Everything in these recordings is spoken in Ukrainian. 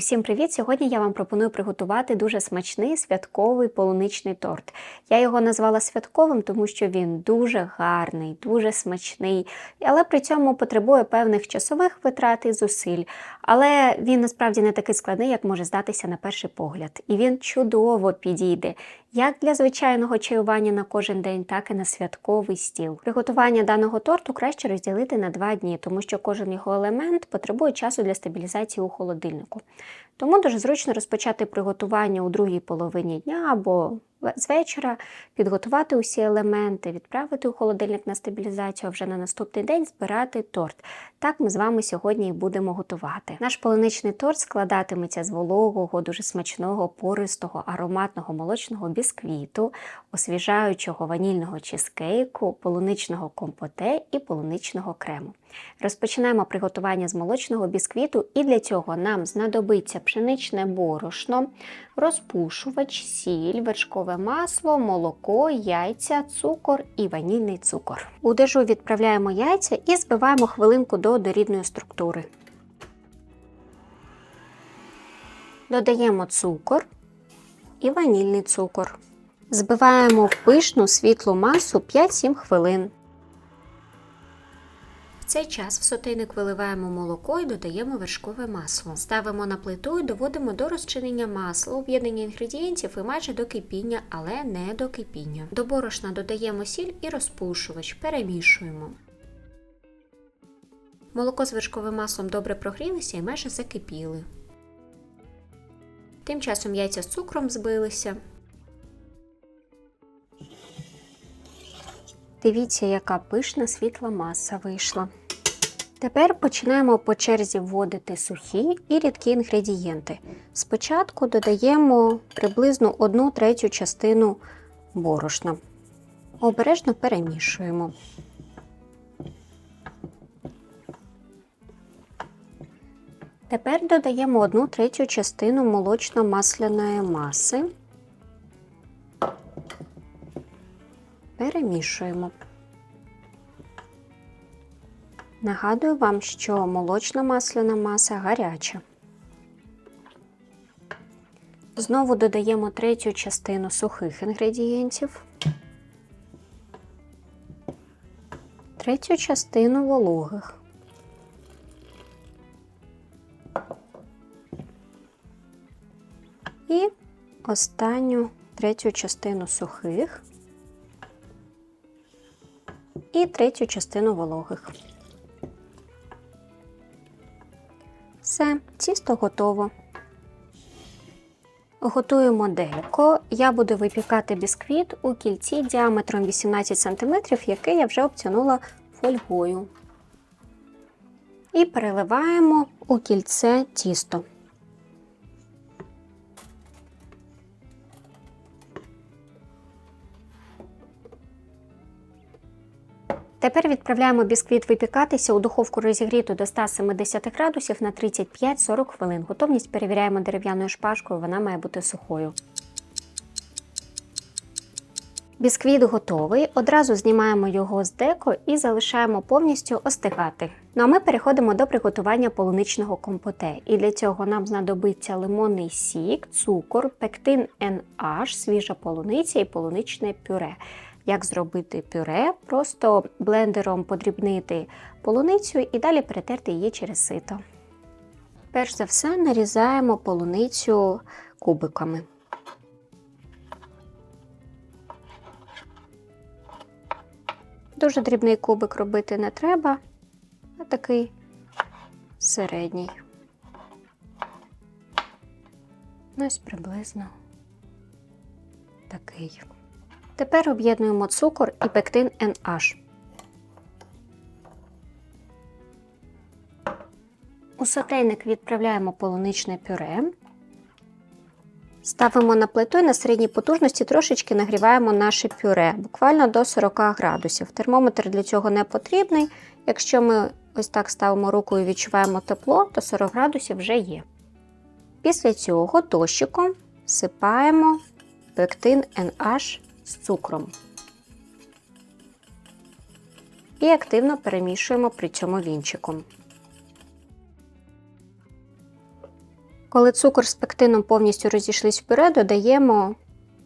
Усім привіт! Сьогодні я вам пропоную приготувати дуже смачний святковий полуничний торт. Я його назвала святковим, тому що він дуже гарний, дуже смачний, але при цьому потребує певних часових витрат і зусиль. Але він насправді не такий складний, як може здатися на перший погляд. І він чудово підійде як для звичайного чаювання на кожен день, так і на святковий стіл. Приготування даного торту краще розділити на два дні, тому що кожен його елемент потребує часу для стабілізації у холодильнику. Тому дуже зручно розпочати приготування у другій половині дня або з вечора, підготувати усі елементи, відправити у холодильник на стабілізацію, а вже на наступний день збирати торт. Так ми з вами сьогодні і будемо готувати. Наш полуничний торт складатиметься з вологого, дуже смачного, пористого, ароматного молочного бісквіту, освіжаючого ванільного чизкейку, полуничного компоте і полуничного крему. Розпочинаємо приготування з молочного бісквіту, і для цього нам знадобиться пшеничне борошно, розпушувач, сіль, вершкове масло, молоко, яйця, цукор і ванільний цукор. У дежу відправляємо яйця і збиваємо хвилинку до однорідної структури. Додаємо цукор і ванільний цукор. Збиваємо в пишну світлу масу 5-7 хвилин. Цей час в сотейник виливаємо молоко і додаємо вершкове масло. Ставимо на плиту і доводимо до розчинення масла, об'єднання інгредієнтів і майже до кипіння, але не до кипіння. До борошна додаємо сіль і розпушувач, перемішуємо. Молоко з вершковим маслом добре прогрілися і майже закипіли. Тим часом яйця з цукром збилися. Дивіться, яка пишна світла маса вийшла. Тепер починаємо по черзі вводити сухі і рідкі інгредієнти. Спочатку додаємо приблизно 1 третю частину борошна. Обережно перемішуємо. Тепер додаємо 1 третю частину молочно-масляної маси. Перемішуємо. Нагадую вам, що молочна масляна маса гаряча. Знову додаємо третю частину сухих інгредієнтів, третю частину вологих. І останню третю частину сухих і третю частину вологих. Тісто готово. Готуємо делько. Я буду випікати бісквіт у кільці діаметром 18 см, який я вже обтянула фольгою. І переливаємо у кільце тісто. Тепер відправляємо бісквіт випікатися у духовку розігріту до 170 градусів на 35-40 хвилин. Готовність перевіряємо дерев'яною шпажкою, вона має бути сухою. Бісквіт готовий. Одразу знімаємо його з деко і залишаємо повністю остигати. Ну а ми переходимо до приготування полуничного компоте. І для цього нам знадобиться лимонний сік, цукор, пектин NH, свіжа полуниця і полуничне пюре. Як зробити пюре, просто блендером подрібнити полуницю і далі перетерти її через сито. Перш за все нарізаємо полуницю кубиками. Дуже дрібний кубик робити не треба, а такий середній. Ось приблизно такий. Тепер об'єднуємо цукор і пектин NH. У сотейник відправляємо полуничне пюре. Ставимо на плиту і на середній потужності трошечки нагріваємо наше пюре, буквально до 40 градусів. Термометр для цього не потрібний. Якщо ми ось так ставимо руку і відчуваємо тепло, то 40 градусів вже є. Після цього дощиком всипаємо пектин NH з цукром. І активно перемішуємо при цьому вінчиком. Коли цукор з пектином повністю розійшлись в пюре, додаємо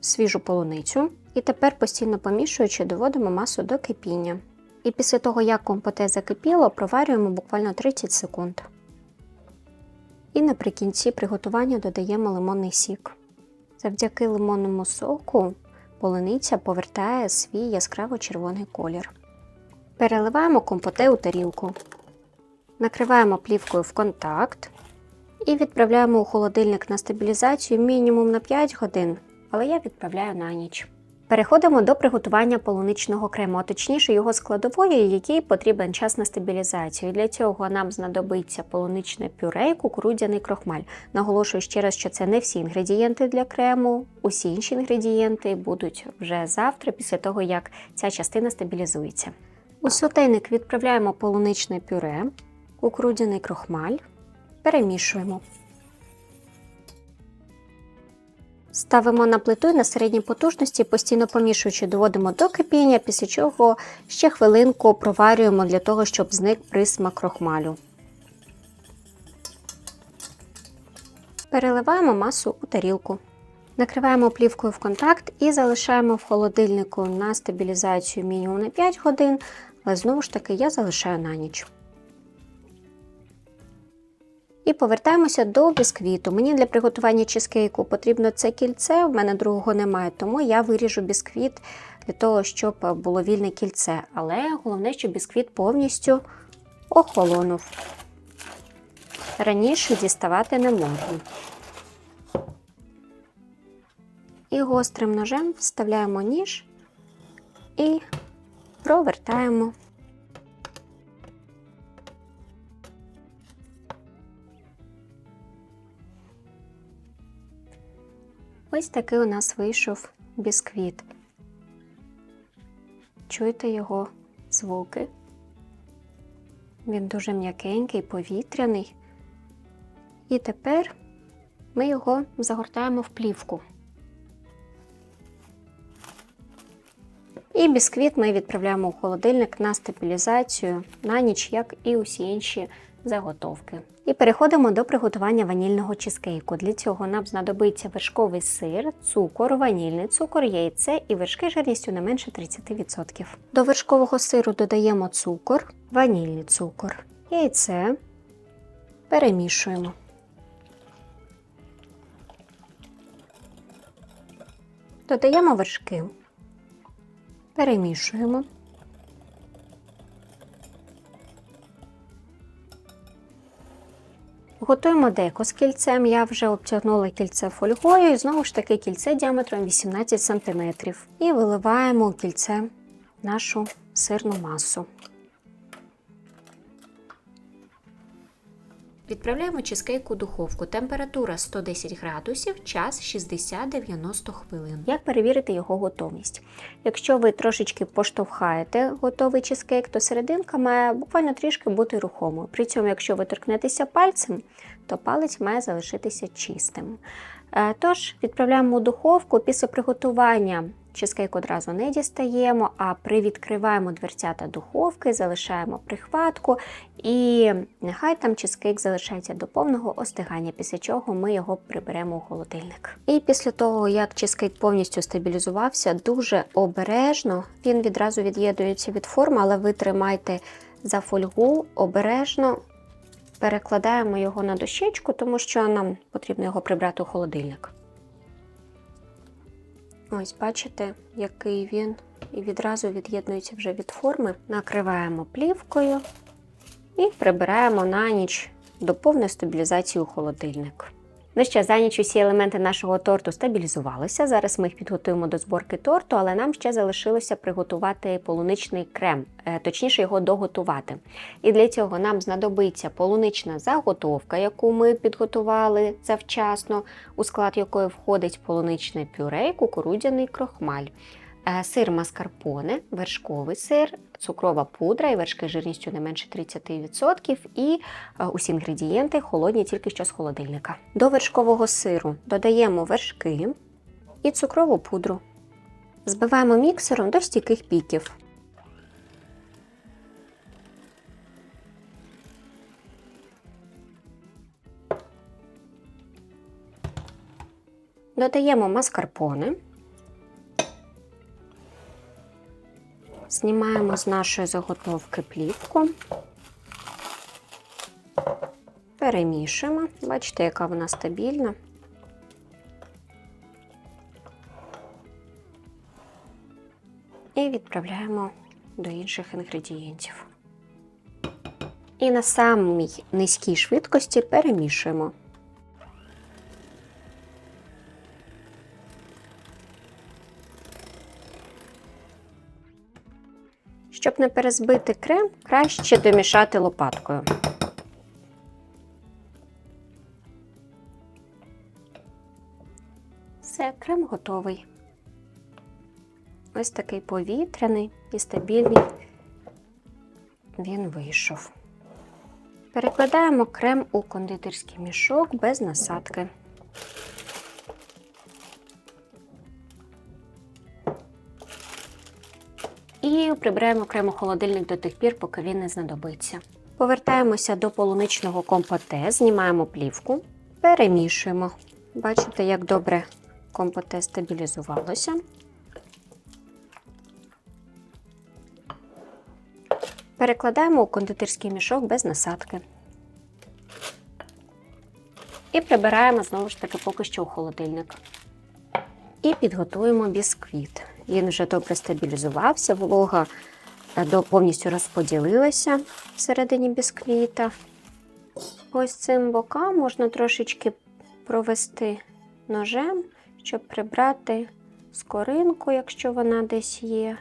свіжу полуницю і тепер постійно помішуючи, доводимо масу до кипіння. І після того, як компоте закипіло, проварюємо буквально 30 секунд. І наприкінці приготування додаємо лимонний сік. Завдяки лимонному соку полуниця повертає свій яскраво червоний колір. Переливаємо компоте у тарілку. Накриваємо плівкою в контакт і відправляємо у холодильник на стабілізацію мінімум на 5 годин, але я відправляю на ніч. Переходимо до приготування полуничного крему, а точніше його складової, якій потрібен час на стабілізацію. Для цього нам знадобиться полуничне пюре і кукурудзяний крохмаль. Наголошую ще раз, що це не всі інгредієнти для крему. Усі інші інгредієнти будуть вже завтра, після того як ця частина стабілізується. У сотейник відправляємо полуничне пюре, кукурудзяний крохмаль, перемішуємо. Ставимо на плиту і на середній потужності, постійно помішуючи, доводимо до кипіння, після чого ще хвилинку проварюємо для того, щоб зник присмак крохмалю. Переливаємо масу у тарілку. Накриваємо плівкою в контакт і залишаємо в холодильнику на стабілізацію мінімум на 5 годин, але знову ж таки я залишаю на ніч. І повертаємося до бісквіту. Мені для приготування чизкейку потрібно це кільце, в мене другого немає, тому я виріжу бісквіт для того, щоб було вільне кільце. Але головне, щоб бісквіт повністю охолонув. Раніше діставати не можна. І гострим ножем вставляємо ніж і провертаємо. Ось такий у нас вийшов бісквіт. Чуєте його звуки? Він дуже м'якенький, повітряний. І тепер ми його загортаємо в плівку. І бісквіт ми відправляємо у холодильник на стабілізацію на ніч, як і усі інші заготовки. І переходимо до приготування ванільного чизкейку. Для цього нам знадобиться вершковий сир, цукор, ванільний цукор, яйце і вершки жирністю не менше 30%. До вершкового сиру додаємо цукор, ванільний цукор, яйце, перемішуємо. Додаємо вершки, перемішуємо. Готуємо деко з кільцем. Я вже обтягнула кільце фольгою і знову ж таки кільце діаметром 18 см. І виливаємо у кільце нашу сирну масу. Відправляємо чизкейк у духовку. Температура 110 градусів, час 60-90 хвилин. Як перевірити його готовність? Якщо ви трошечки поштовхаєте готовий чизкейк, то серединка має буквально трішки бути рухомою. При цьому, якщо ви торкнетеся пальцем, то палець має залишитися чистим. Е, Тож, відправляємо у духовку після приготування. Чизкейк одразу не дістаємо, а привідкриваємо дверцята духовки, залишаємо прихватку, і нехай там чизкейк залишається до повного остигання, після чого ми його приберемо у холодильник. І після того, як чизкейк повністю стабілізувався, дуже обережно він відразу від'єднується від форми, але ви тримайте за фольгу обережно. Перекладаємо його на дощечку, тому що нам потрібно його прибрати у холодильник. Ось, бачите, який він і відразу від'єднується вже від форми. Накриваємо плівкою і прибираємо на ніч до повної стабілізації у холодильник. Ну що, за ніч усі елементи нашого торту стабілізувалися. Зараз ми їх підготуємо до зборки торту, але нам ще залишилося приготувати полуничний крем, е, точніше його доготувати. І для цього нам знадобиться полунична заготовка, яку ми підготували завчасно, у склад якої входить полуничне пюре і кукурудзяний крохмаль. Е, Сир маскарпоне, вершковий сир, цукрова пудра і вершки жирністю не менше 30%, і е, усі інгредієнти холодні тільки що з холодильника. До вершкового сиру додаємо вершки і цукрову пудру. Збиваємо міксером до стійких піків. Додаємо маскарпоне. Знімаємо з нашої заготовки плівку. Перемішуємо. Бачите, яка вона стабільна. І відправляємо до інших інгредієнтів. І на самій низькій швидкості перемішуємо. Щоб не перезбити крем, краще домішати лопаткою. Все, крем готовий. Ось такий повітряний і стабільний він вийшов. Перекладаємо крем у кондитерський мішок без насадки. Прибираємо крем холодильник до тих пір, поки він не знадобиться. Повертаємося до полуничного компоте, знімаємо плівку, перемішуємо. Бачите, як добре компоте стабілізувалося. Перекладаємо у кондитерський мішок без насадки. І прибираємо знову ж таки поки що у холодильник. І підготуємо бісквіт. Він вже добре стабілізувався, волога е, повністю розподілилася всередині бісквіта. Ось цим бокам можна трошечки провести ножем, щоб прибрати скоринку, якщо вона десь є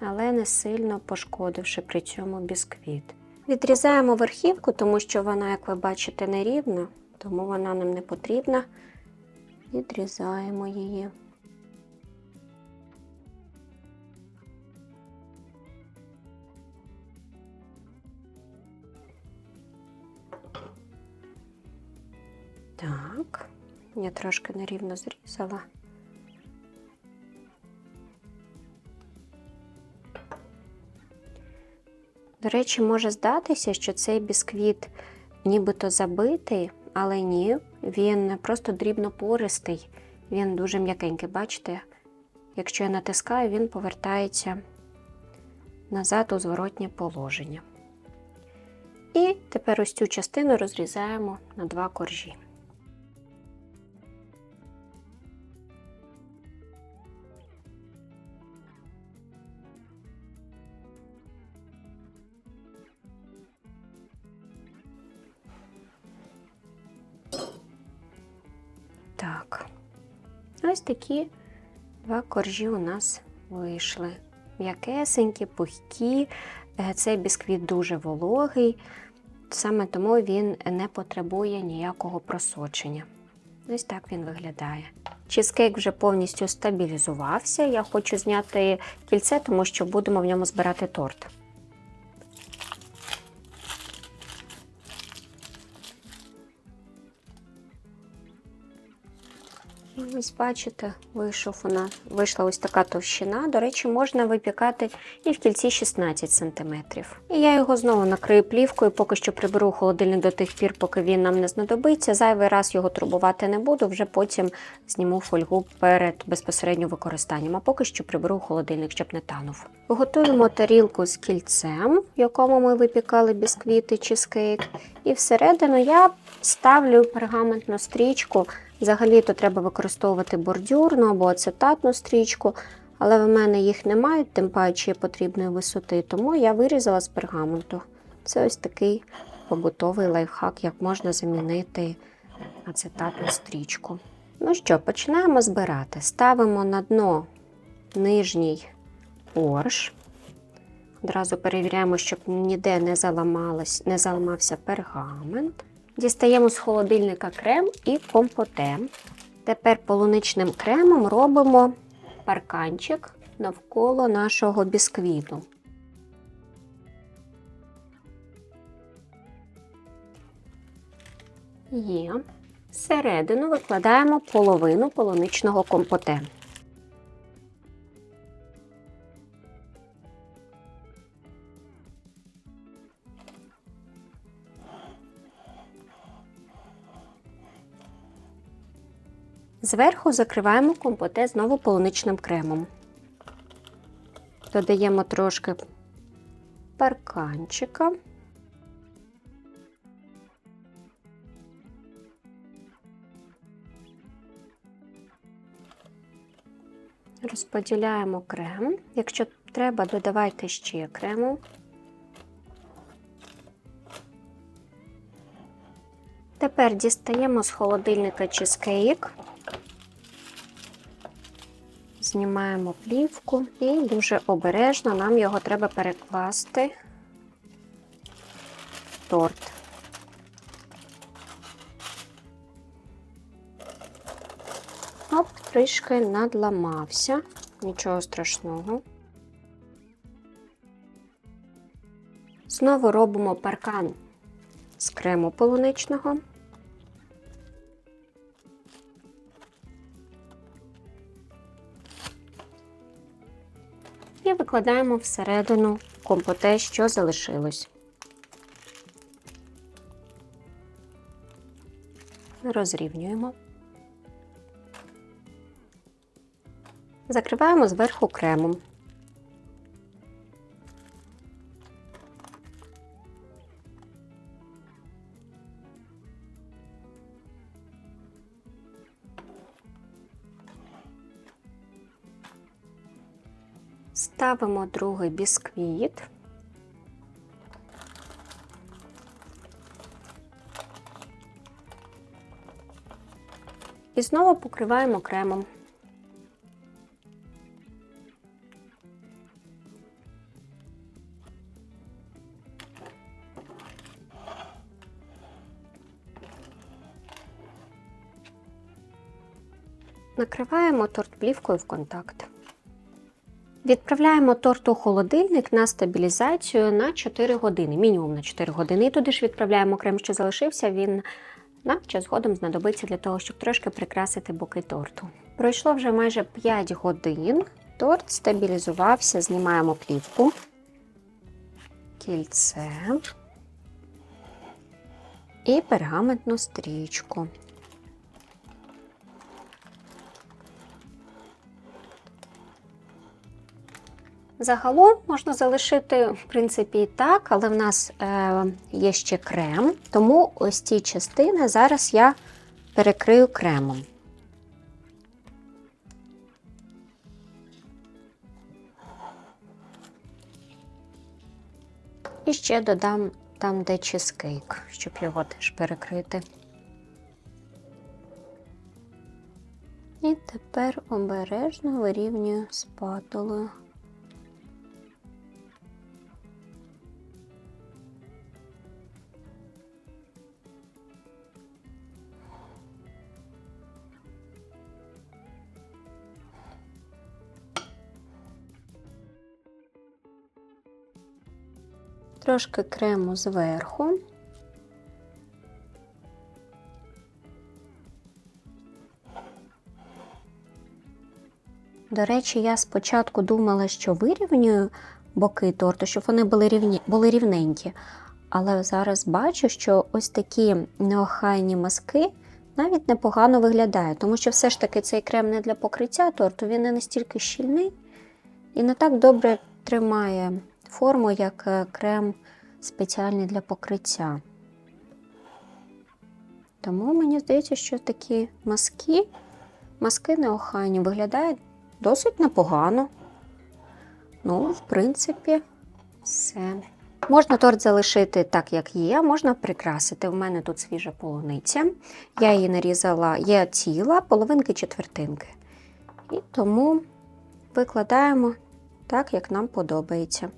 але не сильно пошкодивши при цьому бісквіт. Відрізаємо верхівку, тому що вона, як ви бачите, нерівна, тому вона нам не потрібна. Відрізаємо її. Так, я трошки нерівно зрізала. До речі, може здатися, що цей бісквіт нібито забитий, але ні, він просто дрібно пористий, він дуже м'якенький. Бачите, якщо я натискаю, він повертається назад у зворотнє положення. І тепер ось цю частину розрізаємо на два коржі. Такі два коржі у нас вийшли. М'якесенькі, пухкі. Е, Цей бісквіт дуже вологий, саме тому він не потребує ніякого просочення. Ось так він виглядає. Чизкейк вже повністю стабілізувався. Я хочу зняти кільце, тому що будемо в ньому збирати торт. Ось бачите, вийшов у нас, вийшла ось така товщина. До речі, можна випікати і в кільці 16 см. І я його знову накрию плівкою, поки що приберу у холодильник до тих пір, поки він нам не знадобиться. Зайвий раз його турбувати не буду, вже потім зніму фольгу перед безпосередньо використанням. А поки що приберу у холодильник, щоб не танув. Готуємо тарілку з кільцем, в якому ми випікали бісквіти чизкейк. І всередину я ставлю пергаментну стрічку. Взагалі-то треба використовувати бордюрну або ацетатну стрічку, але в мене їх немає, тим паче потрібної висоти, тому я вирізала з пергаменту. Це ось такий побутовий лайфхак, як можна замінити ацетатну стрічку. Ну що, починаємо збирати. Ставимо на дно нижній корж. Одразу перевіряємо, щоб ніде не, не заламався пергамент. Дістаємо з холодильника крем і компоте. Тепер полуничним кремом робимо парканчик навколо нашого бісквіту. Є. Всередину викладаємо половину полуничного компоте. Зверху закриваємо компоте знову полуничним кремом. Додаємо трошки парканчика. Розподіляємо крем. Якщо треба, додавайте ще крему. Тепер дістаємо з холодильника чизкейк. Знімаємо плівку і дуже обережно нам його треба перекласти в торт. Оп, трішки надламався, нічого страшного. Знову робимо паркан з крему полуничного. І викладаємо всередину компоте, що залишилось. Розрівнюємо. Закриваємо зверху кремом. Ставимо другий бісквіт. І знову покриваємо кремом. Накриваємо торт плівкою в контакт. Відправляємо торт у холодильник на стабілізацію на 4 години, мінімум на 4 години. І туди ж відправляємо крем, що залишився. Він нам ще згодом знадобиться для того, щоб трошки прикрасити боки торту. Пройшло вже майже 5 годин. Торт стабілізувався, знімаємо плівку, кільце і пергаментну стрічку. Загалом можна залишити, в принципі, і так, але в нас е, є ще крем, тому ось ці частини зараз я перекрию кремом. І ще додам там, де чизкейк, щоб його теж перекрити. І тепер обережно вирівнюю спатулою. Трошки крему зверху. До речі, я спочатку думала, що вирівнюю боки торту, щоб вони були рівні, були рівненькі. Але зараз бачу, що ось такі неохайні маски навіть непогано виглядають, тому що все ж таки цей крем не для покриття торту, він не настільки щільний і не так добре тримає форму, як е, крем спеціальний для покриття. Тому мені здається, що такі маски, маски неохайні виглядають досить непогано. Ну, в принципі, все. Можна торт залишити так, як є, можна прикрасити. У мене тут свіжа полуниця. Я її нарізала, є ціла, половинки четвертинки. І тому викладаємо так, як нам подобається.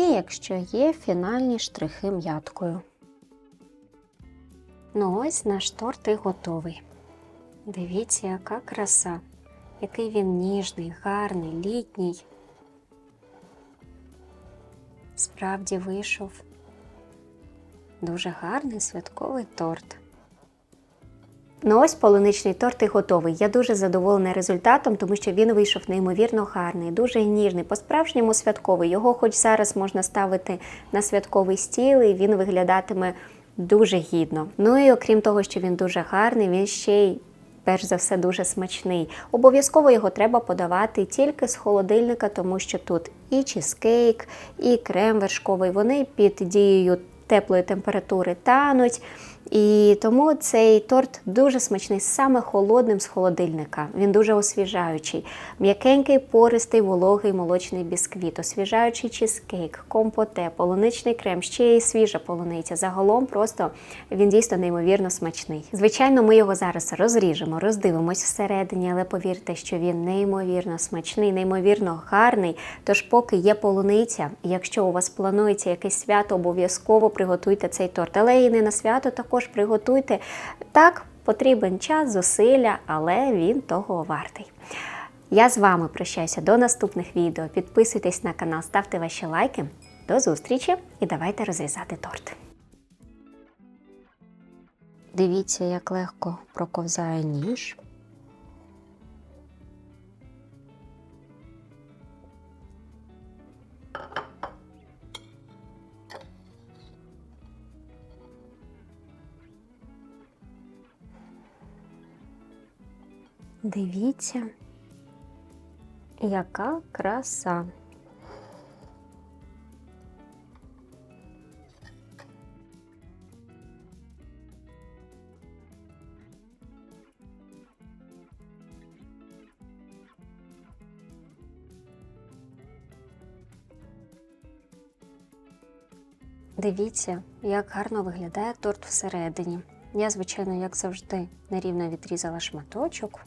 І якщо є фінальні штрихи м'яткою. Ну ось наш торт і готовий. Дивіться, яка краса, який він ніжний, гарний, літній. Справді вийшов дуже гарний святковий торт. Ну ось полуничний торт і готовий. Я дуже задоволена результатом, тому що він вийшов неймовірно гарний, дуже ніжний, по-справжньому святковий. Його хоч зараз можна ставити на святковий стіл, і він виглядатиме дуже гідно. Ну і окрім того, що він дуже гарний, він ще й перш за все дуже смачний. Обов'язково його треба подавати тільки з холодильника, тому що тут і чизкейк, і крем вершковий. Вони під дією теплої температури тануть. І тому цей торт дуже смачний, саме холодним з холодильника. Він дуже освіжаючий. М'якенький, пористий, вологий молочний бісквіт, освіжаючий чизкейк, компоте, полуничний крем, ще й свіжа полуниця. Загалом просто він дійсно неймовірно смачний. Звичайно, ми його зараз розріжемо, роздивимось всередині, але повірте, що він неймовірно смачний, неймовірно гарний. Тож, поки є полуниця, якщо у вас планується якесь свято, обов'язково приготуйте цей торт. Але і не на свято також приготуйте. Так, потрібен час, зусилля, але він того вартий. Я з вами прощаюся до наступних відео. Підписуйтесь на канал, ставте ваші лайки. До зустрічі і давайте розрізати торт. Дивіться, як легко проковзає ніж. Дивіться, яка краса. Дивіться, як гарно виглядає торт всередині. Я, звичайно, як завжди, нерівно відрізала шматочок.